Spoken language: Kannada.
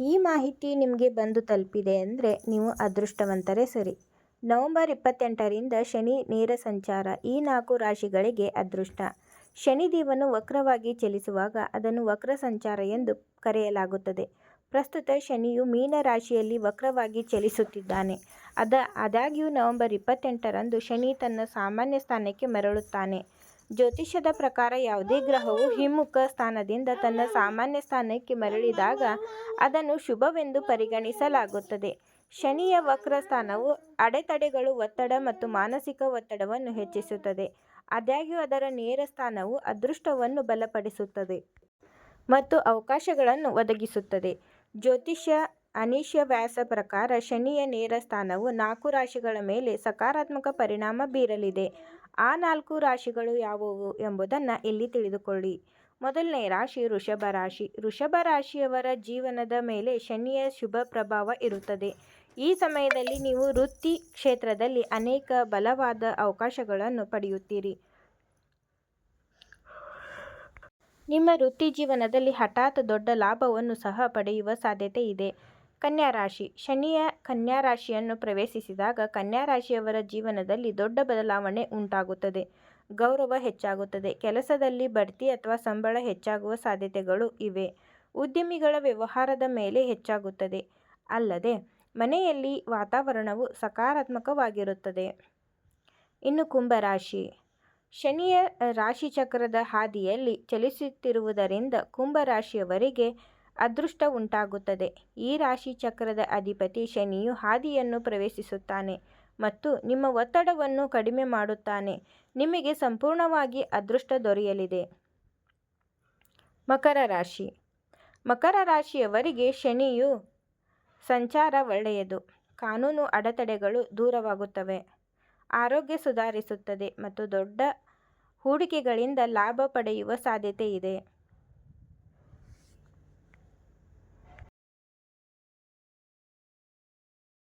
ಈ ಮಾಹಿತಿ ನಿಮಗೆ ಬಂದು ತಲುಪಿದೆ ಅಂದರೆ ನೀವು ಅದೃಷ್ಟವಂತರೇ ಸರಿ. ನವೆಂಬರ್ ಇಪ್ಪತ್ತೆಂಟರಿಂದ ಶನಿ ನೇರ ಸಂಚಾರ ಈ ನಾಲ್ಕು ರಾಶಿಗಳಿಗೆ ಅದೃಷ್ಟ. ಶನಿದೇವನು ವಕ್ರವಾಗಿ ಚಲಿಸುವಾಗ ಅದನ್ನು ವಕ್ರ ಸಂಚಾರ ಎಂದು ಕರೆಯಲಾಗುತ್ತದೆ. ಪ್ರಸ್ತುತ ಶನಿಯು ಮೀನ ರಾಶಿಯಲ್ಲಿ ವಕ್ರವಾಗಿ ಚಲಿಸುತ್ತಿದ್ದಾನೆ. ಅದ ಆದಾಗ್ಯೂ ನವೆಂಬರ್ ಇಪ್ಪತ್ತೆಂಟರಂದು ಶನಿ ತನ್ನ ಸಾಮಾನ್ಯ ಸ್ಥಾನಕ್ಕೆ ಮರಳುತ್ತಾನೆ. ಜ್ಯೋತಿಷ್ಯದ ಪ್ರಕಾರ ಯಾವುದೇ ಗ್ರಹವು ಹಿಮ್ಮುಖ ಸ್ಥಾನದಿಂದ ತನ್ನ ಸಾಮಾನ್ಯ ಸ್ಥಾನಕ್ಕೆ ಮರಳಿದಾಗ ಅದನ್ನು ಶುಭವೆಂದು ಪರಿಗಣಿಸಲಾಗುತ್ತದೆ. ಶನಿಯ ವಕ್ರ ಸ್ಥಾನವು ಅಡೆತಡೆಗಳು, ಒತ್ತಡ ಮತ್ತು ಮಾನಸಿಕ ಒತ್ತಡವನ್ನು ಹೆಚ್ಚಿಸುತ್ತದೆ. ಆದಾಗ್ಯೂ ಅದರ ನೇರ ಸ್ಥಾನವು ಅದೃಷ್ಟವನ್ನು ಬಲಪಡಿಸುತ್ತದೆ ಮತ್ತು ಅವಕಾಶಗಳನ್ನು ಒದಗಿಸುತ್ತದೆ. ಜ್ಯೋತಿಷ್ಯ ಅನೀಶ ವ್ಯಾಸ ಪ್ರಕಾರ ಶನಿಯ ನೇರ ಸ್ಥಾನವು ನಾಲ್ಕು ರಾಶಿಗಳ ಮೇಲೆ ಸಕಾರಾತ್ಮಕ ಪರಿಣಾಮ ಬೀರಲಿದೆ. ಆ ನಾಲ್ಕು ರಾಶಿಗಳು ಯಾವುವು ಎಂಬುದನ್ನು ಇಲ್ಲಿ ತಿಳಿದುಕೊಳ್ಳಿ. ಮೊದಲನೇ ರಾಶಿ ವೃಷಭ ರಾಶಿ. ವೃಷಭ ರಾಶಿಯವರ ಜೀವನದ ಮೇಲೆ ಶನಿಯ ಶುಭ ಪ್ರಭಾವ ಇರುತ್ತದೆ. ಈ ಸಮಯದಲ್ಲಿ ನೀವು ವೃತ್ತಿ ಕ್ಷೇತ್ರದಲ್ಲಿ ಅನೇಕ ಬಲವಾದ ಅವಕಾಶಗಳನ್ನು ಪಡೆಯುತ್ತೀರಿ. ನಿಮ್ಮ ವೃತ್ತಿ ಜೀವನದಲ್ಲಿ ಹಠಾತ್ ದೊಡ್ಡ ಲಾಭವನ್ನು ಸಹ ಪಡೆಯುವ ಸಾಧ್ಯತೆ ಇದೆ. ಕನ್ಯಾ ರಾಶಿ. ಶನಿಯ ಕನ್ಯಾ ರಾಶಿಯನ್ನು ಪ್ರವೇಶಿಸಿದಾಗ ಕನ್ಯಾ ರಾಶಿಯವರ ಜೀವನದಲ್ಲಿ ದೊಡ್ಡ ಬದಲಾವಣೆ ಉಂಟಾಗುತ್ತದೆ. ಗೌರವ ಹೆಚ್ಚಾಗುತ್ತದೆ. ಕೆಲಸದಲ್ಲಿ ಬಡ್ತಿ ಅಥವಾ ಸಂಬಳ ಹೆಚ್ಚಾಗುವ ಸಾಧ್ಯತೆಗಳು ಇವೆ. ಉದ್ಯಮಿಗಳ ವ್ಯವಹಾರದ ಮೇಲೆ ಹೆಚ್ಚಾಗುತ್ತದೆ. ಅಲ್ಲದೆ, ಮನೆಯಲ್ಲಿ ವಾತಾವರಣವು ಸಕಾರಾತ್ಮಕವಾಗಿರುತ್ತದೆ. ಇನ್ನು ಕುಂಭರಾಶಿ ಶನಿಯ ರಾಶಿಚಕ್ರದ ಹಾದಿಯಲ್ಲಿ ಚಲಿಸುತ್ತಿರುವುದರಿಂದ ಕುಂಭರಾಶಿಯವರಿಗೆ ಅದೃಷ್ಟ ಉಂಟಾಗುತ್ತದೆ. ಈ ರಾಶಿ ಚಕ್ರದ ಅಧಿಪತಿ ಶನಿಯು ಹಾದಿಯನ್ನು ಪ್ರವೇಶಿಸುತ್ತಾನೆ ಮತ್ತು ನಿಮ್ಮ ಒತ್ತಡವನ್ನು ಕಡಿಮೆ ಮಾಡುತ್ತಾನೆ. ನಿಮಗೆ ಸಂಪೂರ್ಣವಾಗಿ ಅದೃಷ್ಟ ದೊರೆಯಲಿದೆ. ಮಕರ ರಾಶಿ. ಮಕರ ರಾಶಿಯವರಿಗೆ ಶನಿಯು ಸಂಚಾರ ಒಳ್ಳೆಯದು. ಕಾನೂನು ಅಡೆತಡೆಗಳು ದೂರವಾಗುತ್ತವೆ. ಆರೋಗ್ಯ ಸುಧಾರಿಸುತ್ತದೆ ಮತ್ತು ದೊಡ್ಡ ಹೂಡಿಕೆಗಳಿಂದ ಲಾಭ ಪಡೆಯುವ ಸಾಧ್ಯತೆ ಇದೆ.